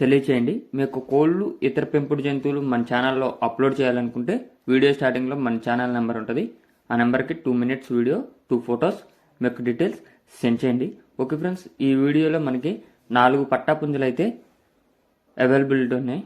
తెలియచేయండి. మీకు కోళ్ళు ఇతర పెంపుడు జంతువులు మన ఛానల్లో అప్లోడ్ చేయాలనుకుంటే వీడియో స్టార్టింగ్లో మన ఛానల్ నెంబర్ ఉంటుంది. ఆ నెంబర్కి two minutes video two photos మీ యొక్క డీటెయిల్స్ సెండ్ చేయండి. ఓకే ఫ్రెండ్స్ ఈ వీడియోలో మనకి నాలుగు పట్టాపుంజులు అయితే అవైలబిలిటీ ఉన్నాయి.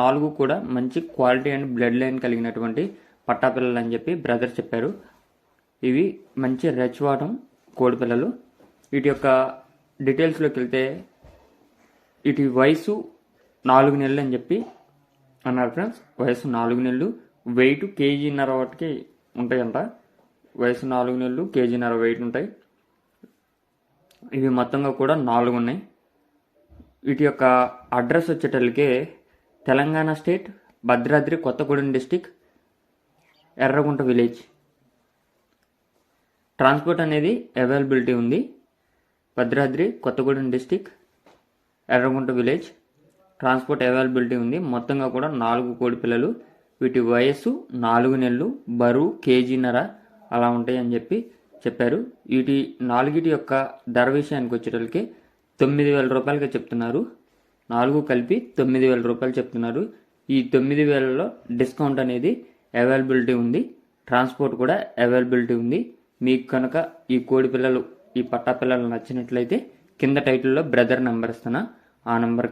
నాలుగు కూడా మంచి క్వాలిటీ అండ్ బ్లడ్ లైన్ కలిగినటువంటి పట్టా పిల్లలు అని చెప్పి బ్రదర్ చెప్పారు. ఇవి మంచి రెచ్ కోడిపిల్లలు. వీటి యొక్క డీటెయిల్స్లోకి వెళ్తే ఇటు వయసు నాలుగు నెలలు అని చెప్పి అన్నారు ఫ్రెండ్స్ వయసు నాలుగు నెలలు. వెయిట్ కేజీన్నర వాటికి ఉంటాయంట. వయసు నాలుగు నెలలు కేజీన్నర వెయిట్ ఉంటాయి. ఇవి మొత్తంగా కూడా నాలుగు ఉన్నాయి. వీటి యొక్క address వచ్చేటల్లకే Telangana state Bhadradri Kothagudem district Erragunta village. Transport అనేది అవైలబిలిటీ ఉంది. Bhadradri Kothagudem district Erragunta village. Transport availability ఉంది. మొత్తంగా కూడా నాలుగు కోడి పిల్లలు వీటి వయస్సు నాలుగు నెలలు బరువు కేజీన్నర అలా ఉంటాయి అని చెప్పి చెప్పారు. వీటి నాలుగిటి యొక్క ధర విషయానికి వచ్చేటప్పటికి తొమ్మిది వేల రూపాయలుగా చెప్తున్నారు. నాలుగు కలిపి తొమ్మిది వేల రూపాయలు చెప్తున్నారు. ఈ తొమ్మిది వేలలో డిస్కౌంట్ అనేది అవైలబిలిటీ ఉంది. ట్రాన్స్పోర్ట్ కూడా అవైలబిలిటీ ఉంది. మీకు కనుక ఈ కోడి పిల్లలు ఈ పట్టా పిల్లలు నచ్చినట్లయితే కింద టైటిల్లో బ్రదర్ నెంబర్ ఇస్తాను ఆ నెంబర్